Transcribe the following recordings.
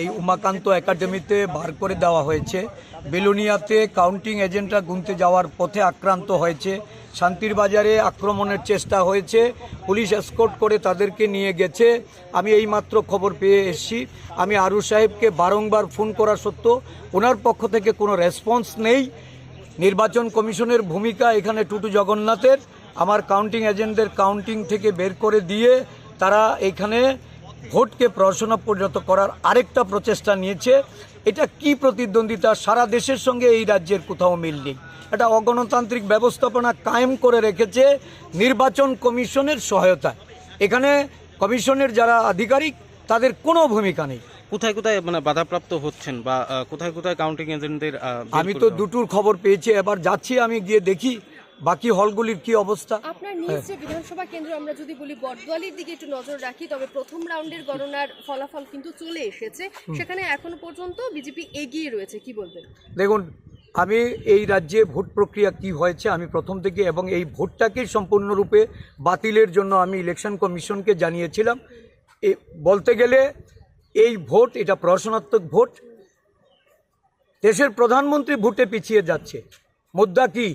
এই উমাকান্ত একাডেমিতে বার করে দেওয়া হয়েছে। বেলুনিয়াতে কাউন্টিং এজেন্টরা গুনতে যাওয়ার পথে আক্রান্ত হয়েছে। শান্তির বাজারে আক্রমণের চেষ্টা হয়েছে। পুলিশ এসকোর্ট করে তাদেরকে নিয়ে গেছে। আমি এইমাত্র খবর পেয়ে এসেছি। আমি আরু সাহেবকে বারংবার ফোন করা সত্ত্বেও ওনার পক্ষ থেকে কোনো রেসপন্স নেই। নির্বাচন কমিশনের ভূমিকা এখানে টুটু জগন্নাথের। আমার কাউন্টিং এজেন্টদের কাউন্টিং থেকে বের করে দিয়ে তারা এখানে ভোটকে প্রশাসনা পরিণত করার আরেকটা প্রচেষ্টা নিয়েছে। এটা কি প্রতিদ্বন্দ্বিতা? সারা দেশের সঙ্গে এই রাজ্যের কোথাও মিল নেই। এটা অগণতান্ত্রিক ব্যবস্থাপনা কায়েম করে রেখেছে নির্বাচন কমিশনের সহায়তায়। এখানে কমিশনের যারা আধিকারিক তাদের কোনো ভূমিকা নেই। কোথায় কোথায় মানে বাধাপ্রাপ্ত হচ্ছেন বা কোথায় কোথায় কাউন্টিং এজেন্টদের আমি তো দুটোর খবর পেয়েছি। এবার যাচ্ছি আমি গিয়ে দেখি বাকি হলগুলির কি অবস্থা? আপনার নিজ যে বিধানসভা কেন্দ্র আমরা যদি বলি বটদোয়ালির দিকে একটু নজর রাখি তবে প্রথম রাউন্ডের গণনার ফলাফল কিন্তু চলে এসেছে। সেখানে এখনও পর্যন্ত বিজেপি এগিয়ে রয়েছে কি বলবেন? দেখুন আমি এই রাজ্যে ভোট প্রক্রিয়া কি হয়েছে আমি প্রথম থেকে এবং এই ভোটটাকেই সম্পূর্ণরূপে বাতিলের জন্য আমি ইলেকশন কমিশনকে জানিয়েছিলাম। এ বলতে গেলে এই ভোট এটা প্রশাসনাত্মক ভোট। দেশের প্রধানমন্ত্রী ভোটে পিছিয়ে যাচ্ছে। মুদ্রা কি?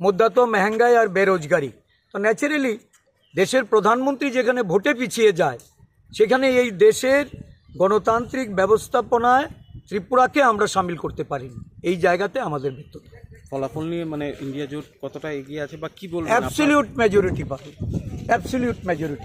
মুদ্রা তো মেহেঙ্গাই আর বেরোজগারি। তো ন্যাচারালি দেশের প্রধানমন্ত্রী যেখানে ভোটে পিছিয়ে যায় সেখানে এই দেশের গণতান্ত্রিক ব্যবস্থাপনায় ত্রিপুরাকে আমরা সামিল করতে পারিনি। এই জায়গাতে আমাদের ব্যর্থতা ফলাফল নিয়ে মানে ইন্ডিয়া জোট কতটা এগিয়ে আছে বা কি বলব অ্যাবসলিউট মেজরিটি পাবে অ্যাবসলিউট মেজরিটি